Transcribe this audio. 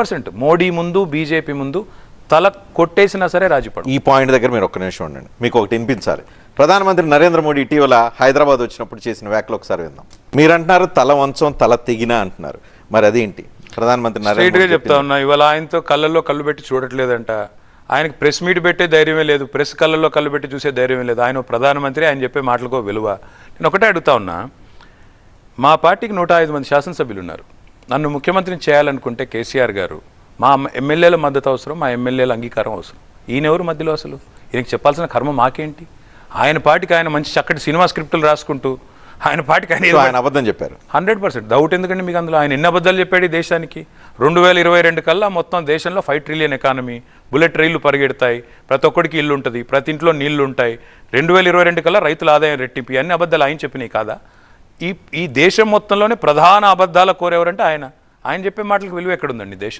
Percent. Modi ముందు BJP ముందు తల కొట్టేసినా సరే రాజీపడు ఈ పాయింట్ దగ్గర మీరు ఒక్క నిమిషం ఉండండి. మీకు ఒకటి వినిపించాలి. ప్రధానమంత్రి నరేంద్ర మోడీ ఇటీవల హైదరాబాద్ వచ్చినప్పుడు చేసిన వ్యాఖ్యలు ఒకసారి విందాం. మీరు అంటున్నారు తల వంచం తల తెగిన అంటున్నారు. మరి అదేంటి? ప్రధానమంత్రి నరేంద్ర చెప్తా ఉన్నా ఇవాళ ఆయనతో కళ్ళల్లో కళ్ళు పెట్టి చూడట్లేదంట. ఆయనకి ప్రెస్ మీట్ పెట్టే ధైర్యమే లేదు. ప్రెస్ కళ్ళల్లో కళ్ళు పెట్టి చూసే ధైర్యమే లేదు. ఆయన ప్రధానమంత్రి ఆయన చెప్పే మాటలకో విలువ. నేను ఒకటే అడుగుతా ఉన్నా. మా పార్టీకి నూట ఐదు మంది శాసనసభ్యులు ఉన్నారు. నన్ను ముఖ్యమంత్రిని చేయాలనుకుంటే కేసీఆర్ గారు మా ఎమ్మెల్యేల మద్దతు అవసరం మా ఎమ్మెల్యేల అంగీకారం అవసరం. ఈయన ఎవరు మధ్యలో అసలు? ఈయనకి చెప్పాల్సిన కర్మ మాకేంటి? ఆయన పార్టీకి ఆయన మంచి చక్కటి సినిమా స్క్రిప్టులు రాసుకుంటూ ఆయన పార్టీకి ఆయన ఆయన అబద్ధం చెప్పారు. Hundred percent. డౌట్ ఎందుకండి మీకు అందులో? ఆయన ఎన్ని అబద్ధాలు చెప్పాడు ఈ దేశానికి? రెండు వేల ఇరవై రెండు కల్లా మొత్తం దేశంలో ఫైవ్ ట్రిలియన్ ఎకానమీ బుల్లెట్ రైళ్ళు పరిగెడతాయి. ప్రతి ఒక్కడికి ఇల్లు ఉంటుంది ప్రతి ఇంట్లో నీళ్ళు ఉంటాయి రెండు వేల ఇరవై రెండు కల్లా రైతుల ఆదాయం రెట్టింపు. అన్ని అబద్ధాలు ఆయన చెప్పినాయి కాదా? ఈ ఈ దేశం మొత్తంలోనే ప్రధాన అబద్ధాల కోరెవరంటే ఆయన. ఆయన చెప్పే మాటలకు విలువ ఎక్కడుందండి దేశం